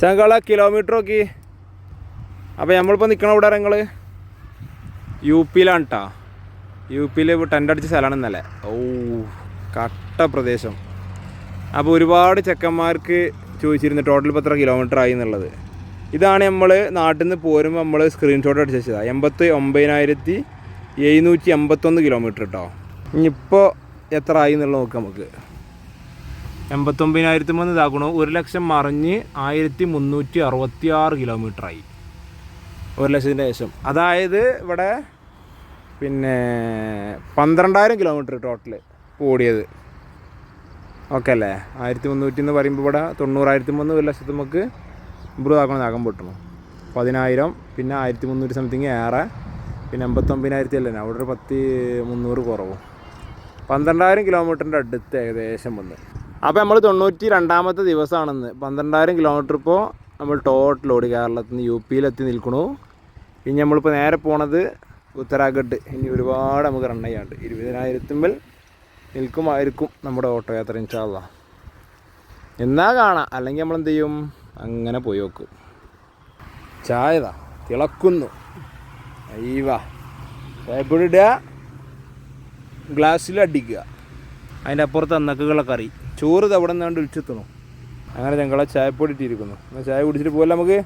ചങ്കള kilometre നോക്കി. അപ്പോൾ നമ്മളിപ്പോൾ നിൽക്കണ ഇവിടെ ഞങ്ങൾ യു പിയിലാണ് കേട്ടോ യു പിയിൽ ടെന്റ് അടിച്ച സ്ഥലമാണ് ഇന്നലെ. ഓ കട്ട പ്രദേശം. അപ്പോൾ ഒരുപാട് ചെക്കന്മാർക്ക് ചോദിച്ചിരുന്നു ടോട്ടൽ ഇപ്പോൾ എത്ര കിലോമീറ്റർ ആയി എന്നുള്ളത്. ഇതാണ് നമ്മൾ നാട്ടിൽ നിന്ന് പോരുമ്പോൾ നമ്മൾ സ്ക്രീൻഷോട്ട് അടിച്ച് വെച്ചതാണ് എൺപത്തി ഒമ്പതിനായിരത്തി എഴുന്നൂറ്റി എൺപത്തൊന്ന് കിലോമീറ്റർ കേട്ടോ ഇനിയിപ്പോൾ എത്ര ആയി എന്നുള്ളത് നോക്കാം നമുക്ക്. എൺപത്തൊമ്പതിനായിരത്തി മൂന്ന് ഇതാക്കണു. ഒരു ലക്ഷം മറിഞ്ഞ് ആയിരത്തി മുന്നൂറ്റി അറുപത്തി ആറ് കിലോമീറ്റർ ആയി ഒരു ലക്ഷത്തിന്റെ ശേഷം. അതായത് ഇവിടെ പിന്നെ പന്ത്രണ്ടായിരം കിലോമീറ്റർ ടോട്ടൽ ഓടിയത്. ഓക്കെ അല്ലേ? ആയിരത്തി മുന്നൂറ്റി എന്ന് പറയുമ്പോൾ ഇവിടെ തൊണ്ണൂറായിരത്തി മൂന്ന് ഒരു ലക്ഷത്തി നമുക്ക് ഇമ്പ്രൂവ് ആക്കണം നഖം പൊട്ടണം. പതിനായിരം പിന്നെ ആയിരത്തി മുന്നൂറ്റി സംതിങ് ഏറെ പിന്നെ എൺപത്തൊമ്പതിനായിരത്തി അല്ലേ അവിടെ ഒരു പത്ത് മുന്നൂറ് കുറവും. പന്ത്രണ്ടായിരം കിലോമീറ്ററിന്റെ അടുത്ത് ഏകദേശം വന്ന്. അപ്പോൾ നമ്മൾ തൊണ്ണൂറ്റി രണ്ടാമത്തെ ദിവസമാണെന്ന് പന്ത്രണ്ടായിരം കിലോമീറ്റർ ഇപ്പോൾ നമ്മൾ ടോട്ടൽ ഓടി കേരളത്തിൽ നിന്ന് യു പിയിലെത്തി നിൽക്കണു. ഇനി നമ്മളിപ്പോൾ നേരെ പോണത് ഉത്തരാഖണ്ഡ്. ഇനി ഒരുപാട് നമുക്ക് റൺ ചെയ്യാണ്ട് ഇരുപതിനായിരത്തിമ്പൽ നിൽക്കുമായിരിക്കും നമ്മുടെ ഓട്ടോ യാത്ര ഇൻഷാല്ല എന്നാ കാണാം. അല്ലെങ്കിൽ നമ്മൾ എന്ത് ചെയ്യും? അങ്ങനെ പോയി നോക്കും. ചായതാ തിളക്കുന്നു. അയ്യവാ. ഗ്ലാസ്സിൽ അടിക്കുക. അതിന്റെ അപ്പുറത്ത് അന്നക്കുകളൊക്കെ കറി. ചോറ് തവിടെ നിന്നാണ്ട് ഒഴിച്ചെത്തണം അങ്ങനെ ഞങ്ങളെ ചായപ്പൊടി ഇട്ടിരിക്കുന്നു. ചായ കുടിച്ചിട്ട് പോകല്ല നമുക്ക്?